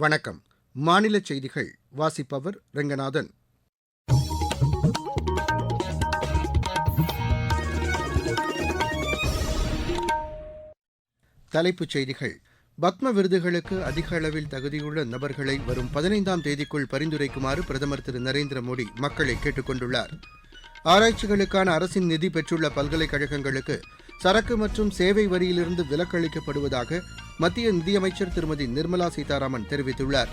வணக்கம். மாநில செய்திகள் வாசிப்பவர் ரெங்கநாதன். தலைப்புச் செய்திகள். பத்ம விருதுகளுக்கு அதிக அளவில் தகுதியுள்ள நபர்களை வரும் பதினைந்தாம் தேதிக்குள் பரிந்துரைக்குமாறு பிரதமர் திரு நரேந்திர மோடி மக்களை கேட்டுக் கொண்டுள்ளார். ஆராய்ச்சிகளுக்கான அரசின் நிதி பெற்றுள்ள பல்கலைக்கழகங்களுக்கு சரக்கு மற்றும் சேவை வரியிலிருந்து விலக்களிக்கப்படுவதாக மத்திய நிதியமைச்சர் திருமதி நிர்மலா சீதாராமன் தெரிவித்துள்ளார்.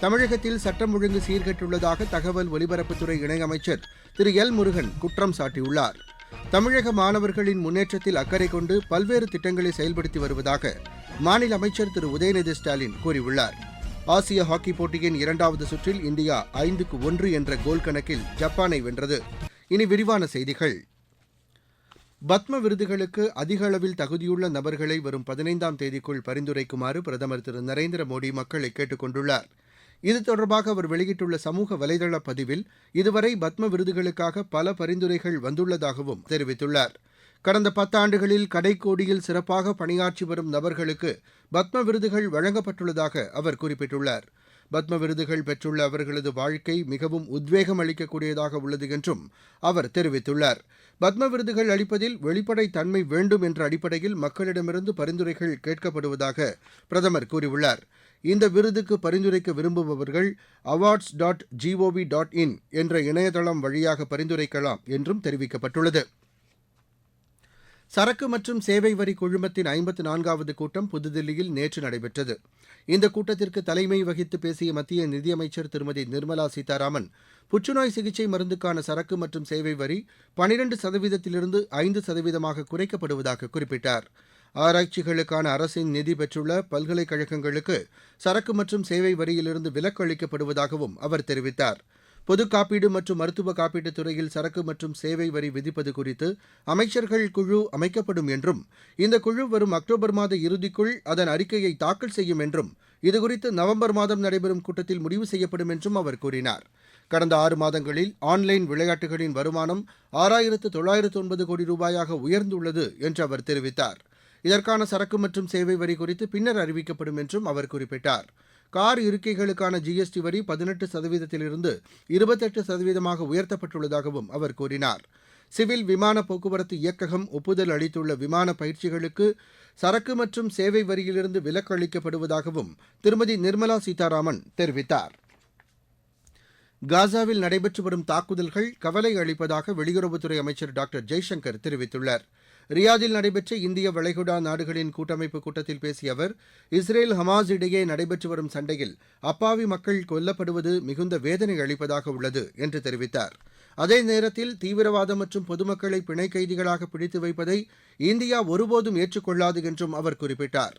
தமிழகத்தில் சட்டம் ஒழுங்கு சீர்கெட்டுள்ளதாக தகவல் ஒலிபரப்புத்துறை இணையமைச்சர் திரு எல் முருகன் குற்றம் சாட்டியுள்ளார். தமிழக மாணவர்களின் முன்னேற்றத்தில் அக்கறை கொண்டு பல்வேறு திட்டங்களை செயல்படுத்தி வருவதாக மாநில அமைச்சர் திரு உதயநிதி ஸ்டாலின் கூறியுள்ளார். ஆசிய ஹாக்கி போட்டியின் இரண்டாவது சுற்றில் இந்தியா ஐந்துக்கு ஒன்று என்ற கோல் கணக்கில் ஜப்பானை வென்றது. இனி விரிவான செய்திகள். பத்ம விருதுகளுக்கு அதிக அளவில் தகுதியுள்ள நபர்களை வரும் பதினைந்தாம் தேதிக்குள் பரிந்துரைக்குமாறு பிரதமர் திரு. நரேந்திர மோடி மக்களை கேட்டுக் கொண்டுள்ளார். இது தொடர்பாக அவர் வெளியிட்டுள்ள சமூக வலைதள பதிவில் இதுவரை பத்ம விருதுகளுக்காக பல பரிந்துரைகள் வந்துள்ளதாகவும் தெரிவித்துள்ளார். கடந்த பத்தாண்டுகளில் கடைக்கோடியில் சிறப்பாக பணியாற்றி வரும் நபர்களுக்கு பத்ம விருதுகள் வழங்கப்பட்டுள்ளதாக அவர் குறிப்பிட்டுள்ளார். பத்ம விருதுகள் பெற்றுள்ள அவர்களது வாழ்க்கை மிகவும் உத்வேகம் அளிக்கக்கூடியதாக உள்ளது என்றும் அவர் தெரிவித்துள்ளார். பத்ம விருதுகள் அளிப்பதில் வெளிப்படைத் தன்மை வேண்டும் என்ற அடிப்படையில் மக்களிடமிருந்து பரிந்துரைகள் கேட்கப்படுவதாக பிரதமர் கூறியுள்ளார். இந்த விருதுக்கு பரிந்துரைக்க விரும்புபவர்கள் awards dot GOV dot in என்ற இணையதளம் வழியாக பரிந்துரைக்கலாம் என்றும் தெரிவிக்கப்பட்டுள்ளது. சரக்கு மற்றும் சேவை வரி குழுமத்தின் ஐம்பத்து நான்காவது கூட்டம் புதுதில்லியில் நேற்று நடைபெற்றது. இந்த கூட்டத்திற்கு தலைமை வகித்து பேசிய மத்திய நிதியமைச்சர் திருமதி நிர்மலா சீதாராமன் புற்றுநோய் சிகிச்சை மருந்துக்கான சரக்கு மற்றும் சேவை வரி பனிரெண்டு சதவீதத்திலிருந்து ஐந்து சதவீதமாக குறைக்கப்படுவதாக குறிப்பிட்டார். ஆராய்ச்சிகளுக்கான அரசின் நிதி பெற்றுள்ள பல்கலைக்கழகங்களுக்கு சரக்கு மற்றும் சேவை வரியிலிருந்து விலக்கு அளிக்கப்படுவதாகவும் அவர் தெரிவித்தார். பொதுக் காப்பீடு மற்றும் மருத்துவ காப்பீட்டுத் துறையில் சரக்கு மற்றும் சேவை வரி விதிப்பது குறித்து அமைச்சர்கள் குழு அமைக்கப்படும் என்றும் இந்த குழு வரும் அக்டோபர் மாத இறுதிக்குள் அதன் அறிக்கையை தாக்கல் செய்யும் என்றும் இதுகுறித்து நவம்பர் மாதம் நடைபெறும் கூட்டத்தில் முடிவு செய்யப்படும் என்றும் அவர் கூறினார். கடந்த ஆறு மாதங்களில் ஆன்லைன் விளையாட்டுகளின் வருமானம் ஆறாயிரத்து தொள்ளாயிரத்து ஒன்பது கோடி ரூபாயாக உயர்ந்துள்ளது என்று அவர் தெரிவித்தார். இதற்கான சரக்கு மற்றும் சேவை வரி குறித்து பின்னர் அறிவிக்கப்படும் என்றும் அவர் குறிப்பிட்டார். கார் இருக்கைகளுக்கான ஜிஎஸ்டி வரி பதினெட்டு சதவீதத்திலிருந்து இருபத்தெட்டு சதவீதமாக உயர்த்தப்பட்டுள்ளதாகவும் அவர் கூறினார். சிவில் விமான போக்குவரத்து இயக்ககம் ஒப்புதல் அளித்துள்ள விமான பயிற்சிகளுக்கு சரக்கு மற்றும் சேவை வரியிலிருந்து விலக்கு அளிக்கப்படுவதாகவும் திருமதி நிர்மலா சீதாராமன் தெரிவித்தார். காசாவில் நடைபெற்று வரும் தாக்குதல்கள் கவலை அளிப்பதாக வெளியுறவுத்துறை அமைச்சர் டாக்டர் ஜெய்சங்கர் தெரிவித்துள்ளார். ரியாதில் நடைபெற்ற இந்திய வளைகுடா நாடுகளின் கூட்டமைப்பு கூட்டத்தில் பேசிய அவர் இஸ்ரேல் ஹமாஸ் இடையே நடைபெற்று வரும் சண்டையில் அப்பாவி மக்கள் கொல்லப்படுவது மிகுந்த வேதனை அளிப்பதாக உள்ளது என்று தெரிவித்தார். அதே நேரத்தில் தீவிரவாதம் மற்றும் பொதுமக்களை பிணை கைதிகளாக பிடித்து வைப்பதை இந்தியா ஒருபோதும் ஏற்றுக்கொள்ளாது என்றும் அவர் குறிப்பிட்டார்.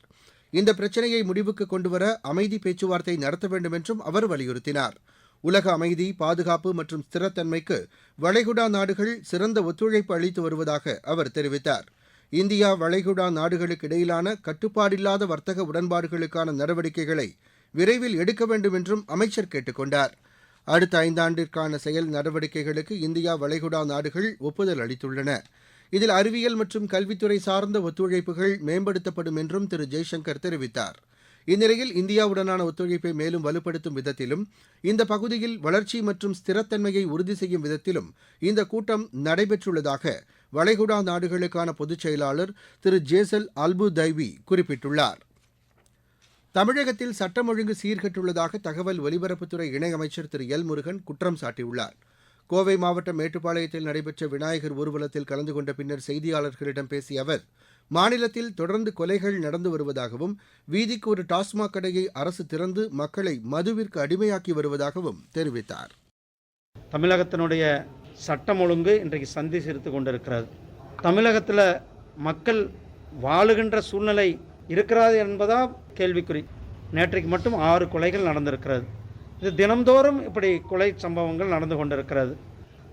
இந்த பிரச்சினையை முடிவுக்கு கொண்டுவர அமைதி பேச்சுவார்த்தை நடத்த வேண்டும் என்றும் அவர் வலியுறுத்தினார். உலக அமைதி பாதுகாப்பு மற்றும் ஸ்திரத்தன்மைக்கு வளைகுடா நாடுகள் சிறந்த ஒத்துழைப்பு அளித்து வருவதாக அவர் தெரிவித்தார். இந்தியா வளைகுடா நாடுகளுக்கு இடையிலான கட்டுப்பாடில்லாத வர்த்தக உடன்பாடுகளுக்கான நடவடிக்கைகளை விரைவில் எடுக்க வேண்டும் என்றும் அமைச்சர் கேட்டுக் கொண்டார். அடுத்த ஐந்தாண்டிற்கான செயல் நடவடிக்கைகளுக்கு இந்தியா வளைகுடா நாடுகள் ஒப்புதல் அளித்துள்ளன. இதில் அறிவியல் மற்றும் கல்வித்துறை சார்ந்த ஒத்துழைப்புகள் மேம்படுத்தப்படும் என்றும் திரு. ஜெய்சங்கர் தெரிவித்தார். இந்நிலையில் இந்தியாவுடனான ஒத்துழைப்பை மேலும் வலுப்படுத்தும் விதத்திலும் இந்த பகுதியில் வளர்ச்சி மற்றும் ஸ்திரத்தன்மையை உறுதி செய்யும் விதத்திலும் இந்த கூட்டம் நடைபெற்றுள்ளதாக வளைகுடா நாடுகளுக்கான பொதுச் செயலாளர் திரு ஜேசல் அல்பு தைவி குறிப்பிட்டுள்ளார். தமிழகத்தில் சட்டம் ஒழுங்கு சீர்கெட்டுள்ளதாக தகவல் ஒலிபரப்புத்துறை இணையமைச்சர் திரு எல் முருகன் குற்றம் சாட்டியுள்ளார். கோவை மாவட்டம் மேட்டுப்பாளையத்தில் நடைபெற்ற விநாயகர் ஊர்வலத்தில் கலந்து கொண்ட பின்னர் செய்தியாளர்களிடம் பேசிய அவர் மாநிலத்தில் தொடர்ந்து கொலைகள் நடந்து வருவதாகவும் வீதிக்கு ஒரு டாஸ்மாக் கடையை அரசு திறந்து மக்களை மதுவிற்கு அடிமையாக்கி வருவதாகவும் தெரிவித்தார். தமிழகத்தினுடைய சட்டம் ஒழுங்கு இன்றைக்கு சந்தி சிரித்து கொண்டிருக்கிறது. தமிழகத்தில் மக்கள் வாழுகின்ற சூழ்நிலை இருக்கிறது என்பதா கேள்விக்குறி. நேற்றைக்கு மட்டும் ஆறு கொலைகள் நடந்திருக்கிறது. இது தினம்தோறும் இப்படி கொலை சம்பவங்கள் நடந்து கொண்டிருக்கிறது.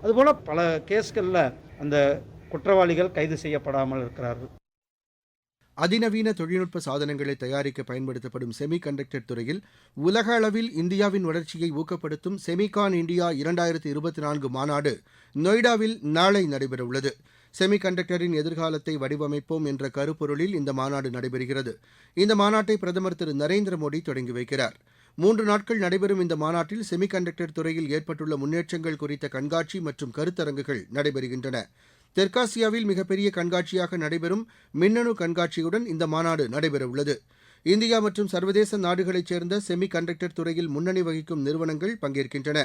அதுபோல் பல கேஸ்களில் அந்த குற்றவாளிகள் கைது செய்யப்படாமல் இருக்கிறார்கள். அதிநவீன தொழில்நுட்ப சாதனங்களை தயாரிக்க பயன்படுத்தப்படும் செமி கண்டக்டர் துறையில் உலக அளவில் இந்தியாவின் வளர்ச்சியை ஊக்கப்படுத்தும் செமிகான் இந்தியா இரண்டாயிரத்தி இருபத்தி நான்கு மாநாடு நொய்டாவில் நாளை நடைபெறவுள்ளது. செமி கண்டக்டரின் எதிர்காலத்தை வடிவமைப்போம் என்ற கருப்பொருளில் இந்த மாநாடு நடைபெறுகிறது. இந்த மாநாட்டை பிரதமர் திரு நரேந்திர மோடி தொடங்கி வைக்கிறார். மூன்று நாட்கள் நடைபெறும் இந்த மாநாட்டில் செமிகண்டக்டர் துறையில் ஏற்பட்டுள்ள முன்னேற்றங்கள் குறித்த கண்காட்சி மற்றும் கருத்தரங்குகள் நடைபெறுகின்றன. தெற்காசியாவில் மிகப்பெரிய கண்காட்சியாக நடைபெறும் மின்னணு கண்காட்சியுடன் இந்த மாநாடு நடைபெறவுள்ளது. இந்தியா மற்றும் சர்வதேச நாடுகளைச் சேர்ந்த செமி கண்டக்டர் துறையில் முன்னணி வகிக்கும் நிறுவனங்கள் பங்கேற்கின்றன.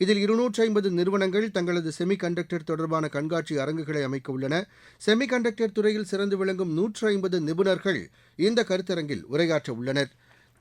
இதில் இருநூற்றி ஐம்பது நிறுவனங்கள் தங்களது செமி கண்டக்டர் தொடர்பான கண்காட்சி அரங்குகளை அமைக்க உள்ளன செமி கண்டக்டர் துறையில் சிறந்து விளங்கும் நூற்று ஐம்பது நிபுணர்கள் இந்த கருத்தரங்கில் உரையாற்ற உள்ளனர்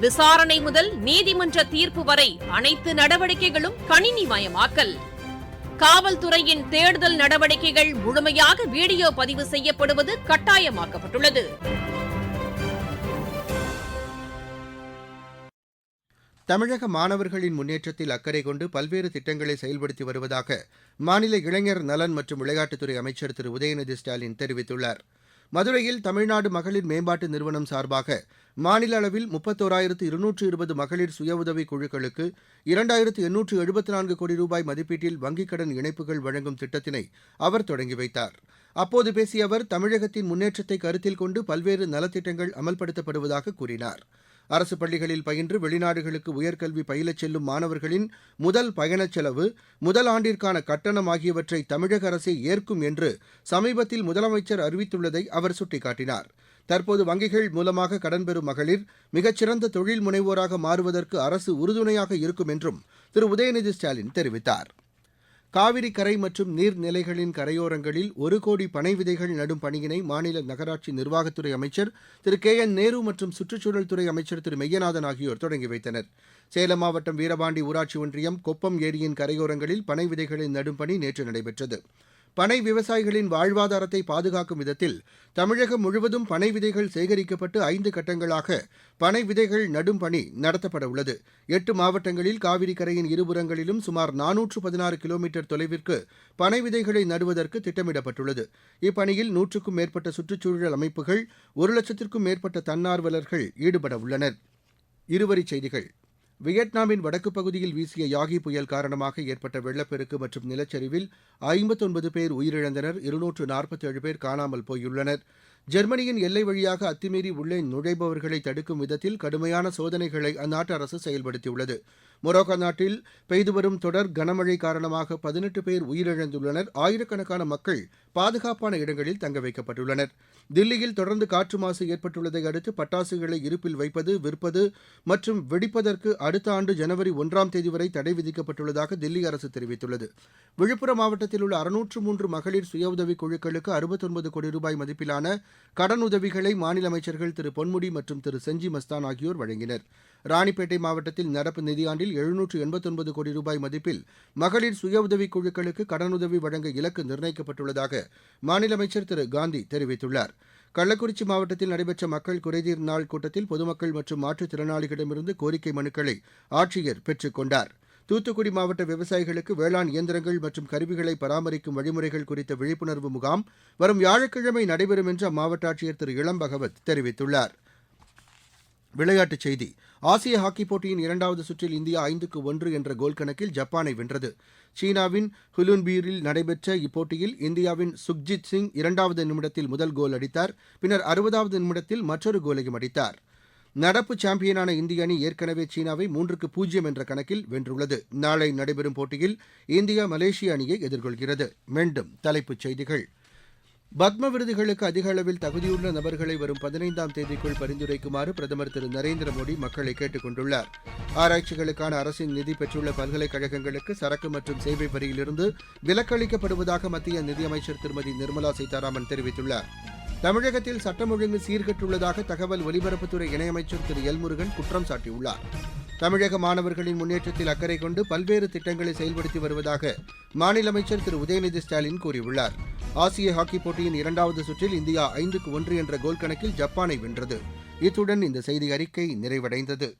விசாரணை முதல் நீதிமன்ற தீர்ப்பு வரை அனைத்து நடவடிக்கைகளும் கணினி மயமாக்கல் காவல்துறையின் தேடுதல் நடவடிக்கைகள் முழுமையாக வீடியோ பதிவு செய்யப்படுவது கட்டாயமாக்கப்பட்டுள்ளது. தமிழக மாணவர்களின் முன்னேற்றத்தில் அக்கறை கொண்டு பல்வேறு திட்டங்களை செயல்படுத்தி வருவதாக மாநில இளைஞர் நலன் மற்றும் விளையாட்டுத்துறை அமைச்சர் திரு உதயநிதி ஸ்டாலின் தெரிவித்துள்ளார். மதுரையில் தமிழ்நாடு மகளிர் மேம்பாட்டு நிறுவனம் சார்பாக மாநில அளவில் முப்பத்தோராயிரத்து இருநூற்று இருபது மகளிர் சுய குழுக்களுக்கு இரண்டாயிரத்து எண்ணூற்று எழுபத்தி நான்கு கோடி ரூபாய் மதிப்பீட்டில் வங்கிக் கடன் இணைப்புகள் வழங்கும் திட்டத்தினை அவர் தொடங்கி வைத்தார். அப்போது பேசிய அவர் தமிழகத்தின் முன்னேற்றத்தை கருத்தில் கொண்டு பல்வேறு நலத்திட்டங்கள் அமல்படுத்தப்படுவதாக கூறினார். அரசு பள்ளிகளில் பயின்று வெளிநாடுகளுக்கு உயர்கல்வி பயிலச் செல்லும் மாணவர்களின் முதல் பயணச் செலவு முதல் ஆண்டிற்கான கட்டணம் ஆகியவற்றை தமிழக அரசே ஏற்கும் என்று சமீபத்தில் முதலமைச்சர் அறிவித்துள்ளதை அவர் சுட்டிக்காட்டினார். தற்போது வங்கிகள் மூலமாக கடன் பெறும் மகளிர் மிகச்சிறந்த தொழில் முனைவோராக மாறுவதற்கு அரசு உறுதுணையாக இருக்கும் என்றும் திரு. உதயநிதி ஸ்டாலின் தெரிவித்தார். காவிரி கரை மற்றும் நீர்நிலைகளின் கரையோரங்களில் ஒரு கோடி பனை விதைகள் நடும் பணியினை மாநில நகராட்சி நிர்வாகத்துறை அமைச்சர் திரு கே என் நேரு மற்றும் சுற்றுச்சூழல் துறை அமைச்சர் திரு மெய்யநாதன் ஆகியோர் தொடங்கி வைத்தனர். சேலம் மாவட்டம் வீரபாண்டி ஊராட்சி ஒன்றியம் கொப்பம் ஏரியின் கரையோரங்களில் பனை விதைகளை நடும் பணி நேற்று நடைபெற்றது. பனை விவசாயிகளின் வாழ்வாதாரத்தை பாதுகாக்கும் விதத்தில் தமிழகம் முழுவதும் பனை விதைகள் சேகரிக்கப்பட்டு ஐந்து கட்டங்களாக பனை விதைகள் நடும் பணி நடத்தப்பட உள்ளது. எட்டு மாவட்டங்களில் காவிரி கரையின் இருபுறங்களிலும் சுமார் நானூற்று பதினாறு கிலோமீட்டர் தொலைவிற்கு பனை விதைகளை நடுவதற்கு திட்டமிடப்பட்டுள்ளது. இப்பணியில் நூற்றுக்கும் மேற்பட்ட சுற்றுச்சூழல் அமைப்புகள் ஒரு லட்சத்திற்கும் மேற்பட்ட தன்னார்வலர்கள் ஈடுபட உள்ளனர். இருவரிச் செய்திகள். வியட்நாமின் வடக்கு பகுதியில் வீசிய யாகி புயல் காரணமாக ஏற்பட்ட வெள்ளப்பெருக்கு மற்றும் நிலச்சரிவில் ஐம்பத்தொன்பது பேர் உயிரிழந்தனர் இருநூற்று நாற்பத்தேழு பேர் காணாமல் போயுள்ளனர். ஜெர்மனியின் எல்லை வழியாக அத்துமீறி உள்ளே நுழைபவர்களை தடுக்கும் விதத்தில் கடுமையான சோதனைகளை அந்நாட்டு அரசு செயல்படுத்தியுள்ளது. மொரோக்கோ நாட்டில் பெய்து வரும் தொடர் கனமழை காரணமாக பதினெட்டு பேர் உயிரிழந்துள்ளனர். ஆயிரக்கணக்கான மக்கள் பாதுகாப்பான இடங்களில் தங்க வைக்கப்பட்டுள்ளனர். தில்லியில் தொடர்ந்து காற்று மாசு ஏற்பட்டுள்ளதை அடுத்து பட்டாசுகளை இருப்பில் வைப்பது விற்பது மற்றும் வெடிப்பதற்கு அடுத்த ஆண்டு ஜனவரி ஒன்றாம் தேதி வரை தடை விதிக்கப்பட்டுள்ளதாக தில்லி அரசு தெரிவித்துள்ளது. விழுப்புரம் மாவட்டத்தில் உள்ள அறுநூற்று மூன்று மகளிர் சுய உதவிக் குழுக்களுக்கு அறுபத்தொன்பது கோடி ரூபாய் மதிப்பிலான கடனுதவிகளை மாநில அமைச்சர்கள் திரு பொன்முடி மற்றும் திரு செஞ்சி மஸ்தான் ஆகியோர் வழங்கினர். ராணிப்பேட்டை மாவட்டத்தில் நடப்பு நிதியாண்டில் எழுநூற்று எண்பத்தொன்பது கோடி ரூபாய் மதிப்பில் மகளிர் சுய உதவிக் குழுக்களுக்கு கடனுதவி வழங்க இலக்கு நிர்ணயிக்கப்பட்டுள்ளதாக மாநில அமைச்சர் திரு காந்தி தெரிவித்துள்ளார். கள்ளக்குறிச்சி மாவட்டத்தில் நடைபெற்ற மக்கள் குறைதீர் நாள் கூட்டத்தில் பொதுமக்கள் மற்றும் மாற்றுத்திறனாளிகளிடமிருந்து கோரிக்கை மனுக்களை ஆட்சியர் பெற்றுக் கொண்டார். தூத்துக்குடி மாவட்ட விவசாயிகளுக்கு வேளாண் இயந்திரங்கள் மற்றும் கருவிகளை பராமரிக்கும் வழிமுறைகள் குறித்த விழிப்புணர்வு முகாம் வரும் வியாழக்கிழமை நடைபெறும் என்று அம்மாவட்ட ஆட்சியர் திரு இளம் பகவத் தெரிவித்துள்ளார். விளையாட்டுச் செய்தி. ஆசிய ஹாக்கிப் போட்டியின் இரண்டாவது சுற்றில் இந்தியா ஐந்துக்கு ஒன்று என்ற கோல் கணக்கில் ஜப்பானை வென்றது. சீனாவின் ஹுலுன்பீரில் நடைபெற்ற இப்போட்டியில் இந்தியாவின் சுக்ஜித் சிங் இரண்டாவது நிமிடத்தில் முதல் கோல் அடித்தார். பின்னர் அறுபதாவது நிமிடத்தில் மற்றொரு கோலையும் அடித்தார். நடப்பு சாம்பியனான இந்திய அணி ஏற்கனவே சீனாவை மூன்றுக்கு பூஜ்ஜியம் என்ற கணக்கில் வென்றுள்ளது. நாளை நடைபெறும் போட்டியில் இந்தியா மலேசிய அணியை எதிர்கொள்கிறது. மீண்டும் தலைப்புச் செய்திகள். பத்ம விருதுகளுக்கு அதிக அளவில் தகுதியுள்ள நபர்களை வரும் பதினைந்தாம் தேதிக்குள் பரிந்துரைக்குமாறு பிரதமர் திரு நரேந்திர மோடி மக்களை கேட்டுக் கொண்டுள்ளார். ஆராய்ச்சிகளுக்கான அரசின் நிதி பெற்றுள்ள பல்கலைக்கழகங்களுக்கு சரக்கு மற்றும் சேவை வரியிலிருந்து விலக்களிக்கப்படுவதாக மத்திய நிதியமைச்சர் திருமதி நிர்மலா சீதாராமன் தெரிவித்துள்ளார். தமிழகத்தில் சட்டம் ஒழுங்கு சீர்கெட்டுள்ளதாக தகவல் ஒலிபரப்புத்துறை இணையமைச்சர் திரு எல் முருகன் குற்றம் சாட்டியுள்ளார். தமிழக மாணவர்களின் முன்னேற்றத்தில் அக்கறை கொண்டு பல்வேறு திட்டங்களை செயல்படுத்தி வருவதாக மாநில அமைச்சர் திரு. உதயநிதி ஸ்டாலின் கூறியுள்ளார். ஆசிய ஹாக்கி போட்டியின் இரண்டாவது சுற்றில் இந்தியா ஐந்துக்கு ஒன்று என்ற கோல் கணக்கில் ஜப்பானை வென்றது. இத்துடன் இந்த செய்தி அறிக்கை நிறைவடைந்தது.